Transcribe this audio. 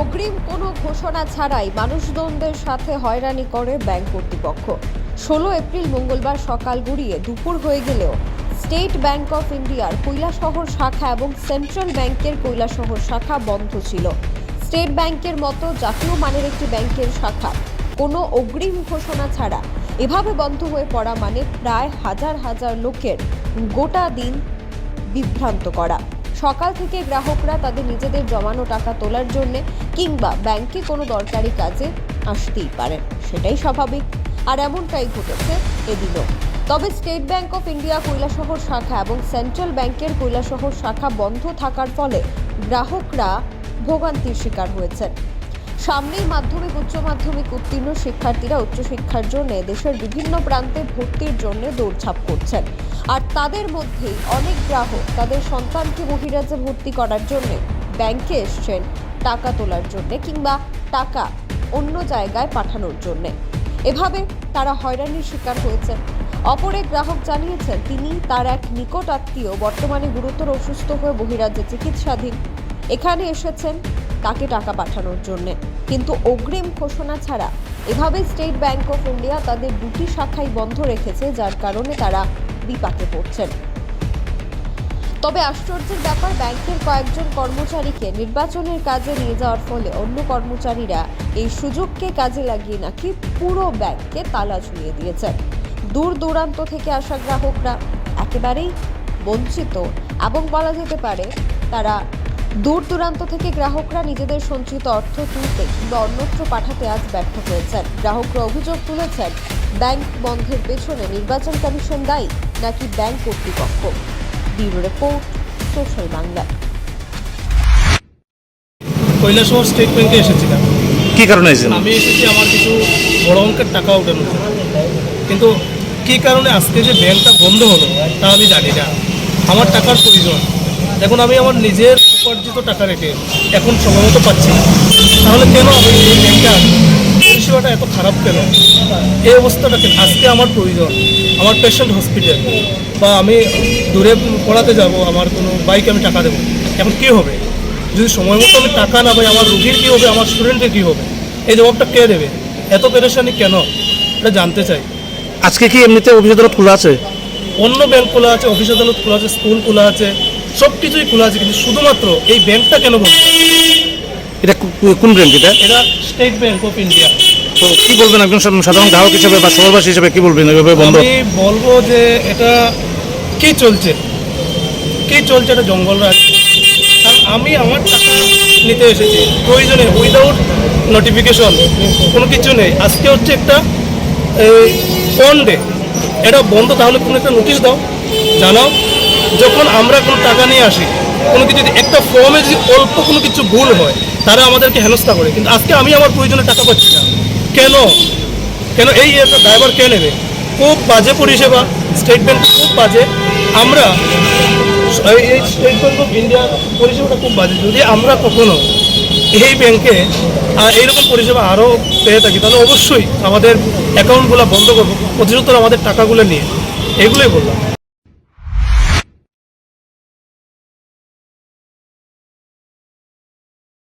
অগ্রিম কোনো ঘোষণা ছাড়াই মানুষজনদের সাথে হয়রানি করে ব্যাংক কর্তৃপক্ষ। ষোলো এপ্রিল মঙ্গলবার সকাল গড়িয়ে দুপুর হয়ে গেলেও স্টেট ব্যাংক অফ ইন্ডিয়ার কৈলাসহর শাখা এবং সেন্ট্রাল ব্যাংকের কৈলাসহর শাখা বন্ধ ছিল। স্টেট ব্যাংকের মতো জাতীয় মানের একটি ব্যাংকের শাখা কোনো অগ্রিম ঘোষণা ছাড়া এভাবে বন্ধ হয়ে পড়া মানে প্রায় হাজার হাজার লোকের গোটা দিন বিভ্রান্ত করা। সকাল থেকে গ্রাহকরা তাদের নিজেদের জমানো টাকা তোলার জন্য কিংবা ব্যাংকে কোনো দরকারি কাজে আসতেই পারেন। সেটাই স্বাভাবিক। আর এমনটাই ঘটেছে এদিনও। তবে state bank of India Kailashahar শাখা এবং সেন্ট্রাল ব্যাংকের কৈলাসহর শাখা বন্ধ থাকার ফলে গ্রাহকরা ভোগান্তির শিকার হয়েছেন। সামনেই মাধ্যমিক, উচ্চ মাধ্যমিক উত্তীর্ণ শিক্ষার্থীরা উচ্চশিক্ষার জন্য দেশের বিভিন্ন প্রান্তে ভর্তির জন্য দৌড়ঝাঁপ করছেন। আর তাদের মধ্যেই অনেক গ্রাহক তাদের সন্তানকে বহিরাজ্যে ভর্তি করার জন্য ব্যাংকে এসছেন টাকা তোলার জন্য কিংবা টাকা অন্য জায়গায় পাঠানোর জন্য। এভাবে তারা হয়রানির শিকার হয়েছেন। অপর গ্রাহক জানিয়েছেন, তিনি তার এক নিকট আত্মীয় বর্তমানে গুরুতর অসুস্থ হয়ে বহিরাজ্যে চিকিৎসাধীন। এখানে এসেছেন তাকে টাকা পাঠানোর জন্য। কিন্তু অগ্রিম ঘোষণা ছাড়া এভাবে স্টেট ব্যাংক অফ ইন্ডিয়া তাদের দুটি শাখাই বন্ধ রেখেছে, যার কারণে তারা বিপাকে পড়ছেন। তবে আশ্চর্যের ব্যাপার, ব্যাংকের কয়েকজন কর্মচারীকে নির্বাচনের কাজে নিয়ে যাওয়ার ফলে অন্য কর্মচারীরা এই সুযোগকে কাজে লাগিয়ে নাকি পুরো ব্যাংককে তালা ঝুলিয়ে দিয়েছেন। দূর দূরান্ত থেকে আসা গ্রাহকরা একেবারেই বঞ্চিত। এবং বলা যেতে পারে, তারা দূর দূরান্ত থেকে গ্রাহকরা নিজেদের সঞ্চিত অর্থ তুলতে কিংবা অন্যত্র পাঠাতে আজ ব্যর্থ হয়েছেন। গ্রাহকরা অভিযোগ তুলেছেন ব্যাংক বন্ধের পেছনে নির্বাচন কমিশন দায়ী নাকি ব্যাংক কর্তৃপক্ষ? Bureau report social Bangla. Kailashahar state ব্যাংকে এসেছিলাম। কি কারণে এসেছেন? আমি এসেছি আমার কিছু বড় অঙ্কের টাকা ওঠানোর কিন্তু কী কারণে আজকে যে ব্যাংকটা বন্ধ হলো তা আমি জানি না। আমার টাকার প্রয়োজন। এখন আমি আমার নিজের উপার্জিত টাকা রেখে এখন সময়মতো পাচ্ছি তাহলে কেন আমি এই ব্যাংকটা পরিষেবাটা এত খারাপ কেন? এই অবস্থাটা কেন আজকে আমার প্রয়োজন। আমার পেশেন্ট হসপিটাল বা আমি দূরে পড়াতে যাব আমার কোনো বাইকে আমি টাকা দেবো। এখন কী হবে? যদি সময় মতো আমি টাকা না পাই আমার রুগীর কী হবে? আমার স্টুডেন্টের কী হবে? এই জবাবটা কে দেবে? এত পেরেশানি কেন? এটা জানতে চাই। আজকে কি এমনিতে অফিস আদালত খোলা আছে? অন্য ব্যাংক খোলা আছে অফিস আদালত খোলা আছে স্কুল খোলা আছে সব কিছুই খোলা আছে কিন্তু শুধুমাত্র এই ব্যাংকটা কেন বলব এটা কোন ব্যাংক এটা? এটা স্টেট ব্যাংক অফ ইন্ডিয়া। তো কি বলবেন একজন সাধারণ- গ্রাহক হিসেবে বা শহরবাসী হিসেবে কি বলবেন এভাবে বন্ধ? আমি বলব যে এটা কি চলছে? কি চলছে এটা জঙ্গল রাজ? কারণ আমি আমার টাকা নিতে এসেছি প্রয়োজনে উইদাউট নোটিফিকেশন কোনো কিছু নেই। আজকে হচ্ছে একটা অন ডে এটা বন্ধ তাহলে কোনো একটা নোটিশ দাও জানাও। যখন আমরা কোনো টাকা নিয়ে আসি, কোনো কিছু যদি একটা ফর্মে যদি অল্প কোনো কিছু ভুল হয়, তারা আমাদেরকে হেনস্থা করে। কিন্তু আজকে আমি আমার প্রয়োজনে টাকা পাচ্ছি না। কেন? কেন এই একটা ড্রাইভার কে নেবে? খুব বাজে পরিষেবা। স্টেট ব্যাংক খুব বাজে। আমরা এই স্টেট ব্যাংক অফ ইন্ডিয়া পরিষেবাটা খুব বাজে। যদি আমরা কখনো এই ব্যাংকে এইরকম পরিষেবা আরও পেয়ে থাকি, তাহলে অবশ্যই আমাদের অ্যাকাউন্টগুলো বন্ধ করব, প্রতিশোধ আমাদের টাকাগুলো নিয়ে। এগুলোই বললাম।